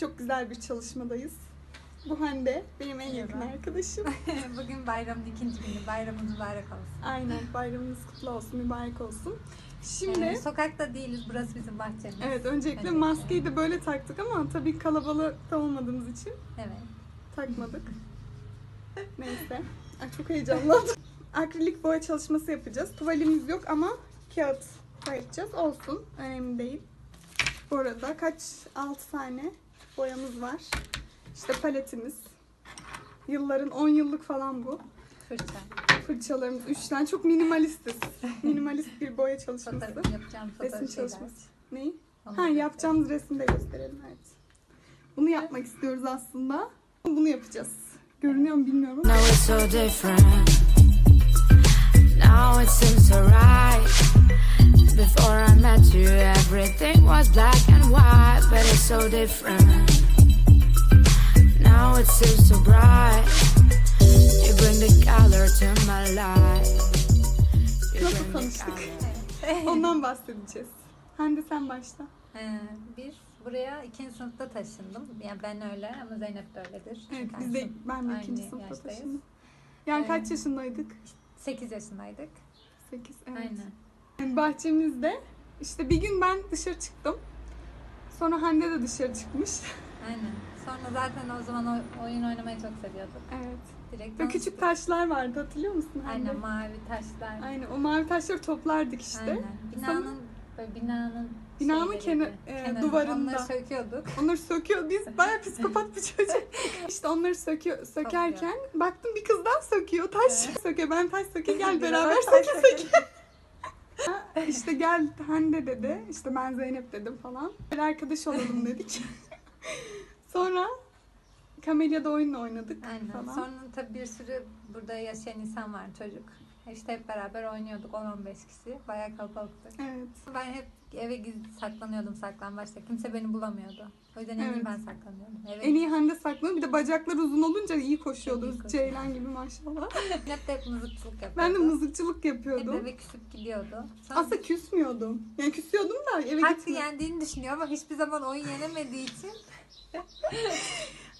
Çok güzel bir çalışmadayız. Bu Hande benim en yakın Merhaba. arkadaşım. Bugün bayramın ikinci günü. Bayramınız mübarek olsun. Aynen bayramınız kutlu olsun, mübarek olsun. Şimdi Ee, sokakta değiliz. Burası bizim bahçemiz. evet öncelikle Öncelikle. maskeyi de böyle taktık ama tabii kalabalıkta olmadığımız için Evet. takmadık. Neyse. Ay çok heyecanlandım. Akrilik boya çalışması yapacağız. Tuvalimiz yok ama kağıt yapacağız. Olsun. Önemli değil. Bu arada kaç? 6 tane boyamız var. İşte paletimiz. Yılların 10 yıllık falan bu. Fırça. Fırçalarımız 3 tane. Çok minimalistiz. Minimalist bir boya çalışması. Fotoğraf yapacağım fotoğraf Resim şeyler. çalışması. Neyi? Onu Ha da yapacağımız resimde gösterelim evet. Bunu yapmak istiyoruz aslında. Bunu yapacağız. Görünüyor mu bilmiyorum ama. Now it's so different. So different. Now it seems so bright. You bring the color to my life. Nasıl tanıştık? Ondan bahsedeceğiz. Hande sen başla. Ee, biz buraya ikinci sınıfta taşındım. Yani ben öyle ama Zeynep de öyledir. Evet Çünkü biz de ben de ikinci sınıfta yaştayız. taşındım. Yani kaç Ee, yaşındaydık? 8 yaşındaydık. 8 evet. Aynen. Yani bahçemizde işte bir gün ben dışarı çıktım. Sonra Hande de dışarı çıkmış. Aynen. Sonra zaten o zaman oy- oyun oynamayı çok seviyorduk. evet. Direkt Ve küçük taşlar vardı hatırlıyor musun Hande? Aynen mavi taşlar. Aynen o mavi taşları toplardık işte. Aynen. Binanın böyle binanın Binanın şeyleri, e, kenarı. duvarında. Onları söküyorduk. Onları söküyor. Biz bayağı psikopat bir çocuk. İşte onları söküyor, sökerken baktım bir kız daha söküyor. Taş söküyor. Ben taş söküyor. Gel beraber söke söke. işte gel Hande dedi. İşte ben Zeynep dedim falan. Bir arkadaş olalım dedik. Sonra Kamelya'da oyun oynadık Aynen. falan. Sonra tabii bir sürü burada yaşayan insan var çocuk. İşte hep beraber oynuyorduk 10-15 kişi. Bayağı kalabalıktık. Evet. Ben hep eve gizli saklanıyordum saklambaçta. Kimse beni bulamıyordu. O yüzden en iyi Evet. ben saklanıyordum. Eve En iyi Hande saklanıyor. Bir de bacakları uzun olunca iyi koşuyordu. Koşuyor. Ceylan gibi maşallah. hep de hep mızıkçılık yapıyordu. Ben de mızıkçılık Hep yapıyordum. eve küsüp gidiyordu. Sonra Aslında küsmüyordum. Yani küsüyordum da eve Hakkı gitmiyordum. yendiğini düşünüyor ama hiçbir zaman oyun yenemediği için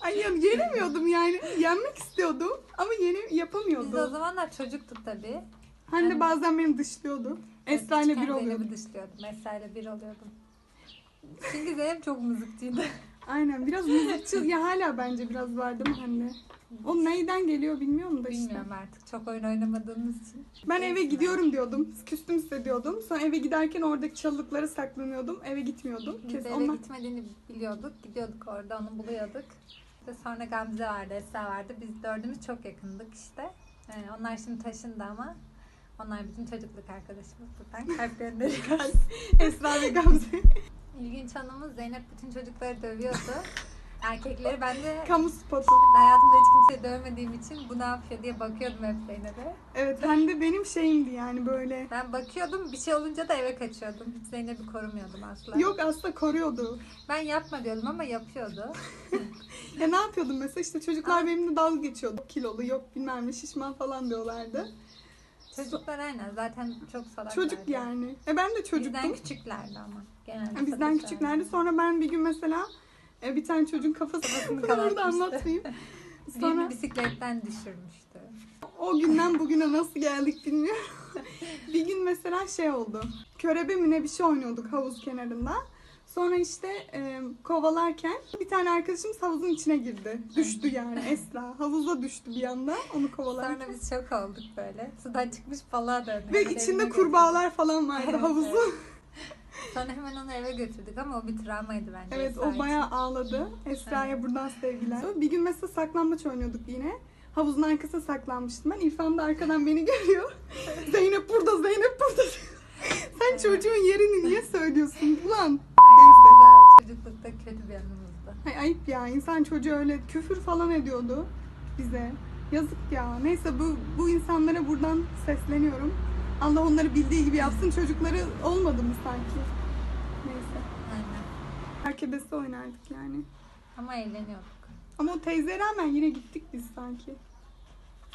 Ay ya yenemiyordum yani. Yenmek istiyordum ama yeni biz de o yapamıyordum. zamanlar çocuktuk tabii. Hani de bazen beni dışlıyordu. Esra ile bir Küçükken oluyordu. Zeynep'i dışlıyordum. Esra ile bir oluyordum. Çünkü Zeynep çok mızıkçıydı. Aynen biraz mızıkçı ya hala bence biraz var değil mi anne? O neyden geliyor bilmiyorum da işte. Bilmiyorum artık. Çok oyun oynamadığımız için. Ben eve gidiyorum diyordum. Küstüm hissediyordum. Sonra eve giderken oradaki çalılıklara saklanıyordum. Eve gitmiyordum. Biz Kes, de eve onlar... gitmediğini biliyorduk. Gidiyorduk orada onu buluyorduk. İşte sonra Gamze vardı, Esra vardı. Biz dördümüz çok yakındık işte. Ee, onlar şimdi taşındı ama onlar bizim çocukluk arkadaşımız. Buradan kalp gönderiyoruz. Esra ve Gamze. İlginç anımız Zeynep bütün çocukları dövüyordu. Erkekleri ben de Kamu spotu. hayatımda hiç kimseyi dövmediğim için bu ne yapıyor diye bakıyordum hep Zeynep'e. Evet hem de benim şeyimdi yani böyle. Ben bakıyordum bir şey olunca da eve kaçıyordum. Hiç Zeynep'i korumuyordum asla. Yok aslında koruyordu. Ben yapma diyordum ama yapıyordu. Ya ne yapıyordum mesela işte çocuklar benimle dalga geçiyordu. Kilolu yok bilmem ne şişman falan diyorlardı. Çocuklar aynen zaten çok salaklardı. Çocuk yani. E ben de çocuktum. Bizden küçüklerdi ama. Genelde Bizden küçüklerdi. Sonra ben bir gün mesela e, bir tane çocuğun kafasını burada kanatmıştı. anlatmayayım. Birini Sonra bisikletten düşürmüştü. o günden bugüne nasıl geldik bilmiyorum. bir gün mesela şey oldu. Körebe mi ne bir şey oynuyorduk havuz kenarında. Sonra işte e, kovalarken bir tane arkadaşımız havuzun içine girdi. Düştü yani Esra. Havuza düştü bir anda onu kovalarken. Sonra biz şok olduk böyle. Sudan çıkmış balığa döndük. Ve içinde kurbağalar falan vardı Evet, havuzun. evet. Sonra hemen onu eve götürdük ama o bir travmaydı bence. Evet Esra o için. bayağı ağladı. Esra'ya buradan sevgiler. Bir gün mesela saklambaç oynuyorduk yine. Havuzun arkasına saklanmıştım ben. İrfan da arkadan beni görüyor. Zeynep burada, Zeynep burada. Sen çocuğun yerini niye söylüyorsun ulan? Neyse. Çocuklukta kötü bir anımızdı. Ay, ayıp ya. İnsan çocuğu öyle küfür falan ediyordu bize. Yazık ya. Neyse bu bu insanlara buradan sesleniyorum. Allah onları bildiği gibi yapsın. Çocukları olmadı mı sanki? Neyse. Aynen. Herkebesi oynardık yani. Ama eğleniyorduk. Ama o teyzeye rağmen yine gittik biz sanki.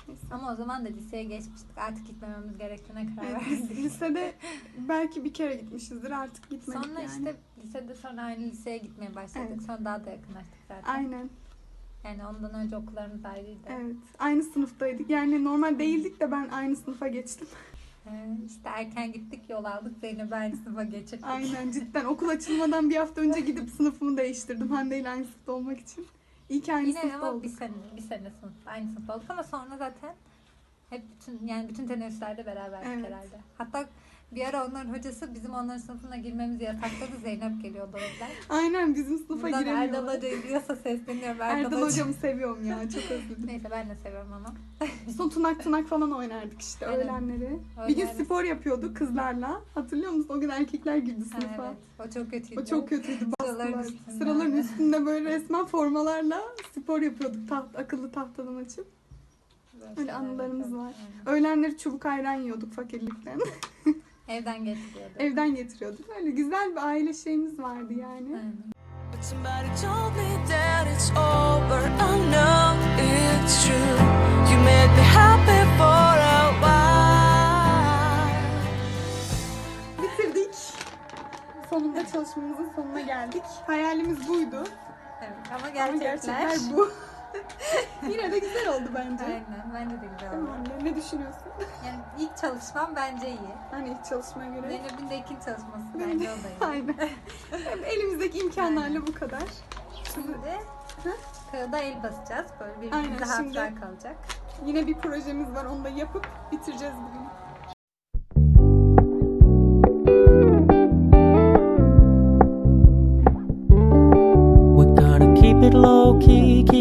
Neyse. Ama o zaman da liseye geçmiştik. Artık gitmememiz gerektiğine karar Evet, verdik. biz lisede belki bir kere gitmişizdir artık gitmedik Sonra yani. işte lisede sonra aynı liseye gitmeye başladık. Evet. Sonra daha da yakınlaştık zaten. Aynen. Yani ondan önce okullarımız ayrıydı. Evet. Aynı sınıftaydık. Yani normal değildik de ben aynı sınıfa geçtim. İşte erken gittik yol aldık. Zeynep'i aynı sınıfa geçirdik. Aynen cidden okul açılmadan bir hafta önce gidip sınıfımı değiştirdim Hande ile aynı sınıfta olmak için. İyi ki aynı Yine sınıfta ama olduk. bir sene, bir sene sınıf, aynı sınıfta olduk ama sonra zaten hep bütün yani bütün teneffüslerde beraberdik Evet. herhalde. Hatta bir ara onların hocası bizim onların sınıfına girmemizi yasakladı. Zeynep geliyordu o yüzden. Aynen bizim sınıfa Buradan Erdal. Hoca izliyorsa sesleniyorum. Erdal, Erdal Hoca. hocamı seviyorum ya çok özledim. Neyse ben de seviyorum ama. Son tunak tunak falan oynardık işte Aynen. öğlenleri. Bir gün spor yapıyorduk kızlarla. Hatırlıyor musun? O gün erkekler girdi Ha, sınıfa. evet. O çok kötüydü. O çok kötüydü. Sıraların üstünde. Sıraların üstünde böyle resmen formalarla spor yapıyorduk. Taht, akıllı tahtadan açıp. Öyle anılarımız var. Aynen. Öğlenleri çubuk ayran yiyorduk fakirlikten. Evden getiriyordu. Evden getiriyorduk. Öyle güzel bir aile şeyimiz vardı yani. Aynen. Bitirdik. Sonunda çalışmamızın sonuna geldik. Hayalimiz buydu. Evet, ama Ama gerçekler. gerçekler bu. Yine de güzel oldu bence. Aynen bence de güzel oldu. Tamam, ne düşünüyorsun? Yani ilk çalışmam bence iyi. Hani ilk çalışmaya göre. Zeynep'in de ikinci çalışması bence o da iyi. Aynen. Elimizdeki imkanlarla bu kadar. Şimdi kağıda el basacağız. Böyle Aynen, birbirimize hatıra kalacak. Yine bir projemiz var. Onu da yapıp bitireceğiz bugün. We're gonna keep it low key, keep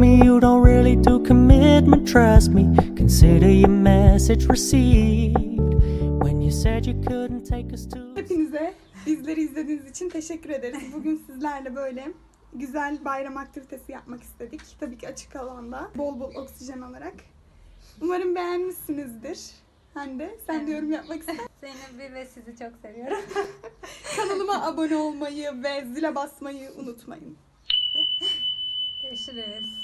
Me you don't really do commitment, trust me. Consider your message received. When you said you couldn't take us to. Hepinize bizleri izlediğiniz için teşekkür ederiz. Bugün sizlerle böyle güzel bayram aktivitesi yapmak istedik. Tabii ki açık alanda. Bol bol oksijen alarak. Umarım beğenmişsinizdir. Hande sen de Evet. yorum yapmak ister? Zeynep'i ve sizi çok seviyorum. Kanalıma abone olmayı ve zile basmayı unutmayın. Görüşürüz.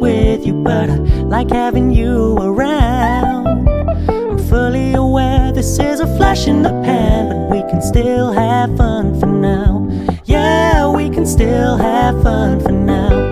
with you, but I like having you around. I'm fully aware this is a flash in the pan, but we can still have fun for now. Yeah, we can still have fun for now.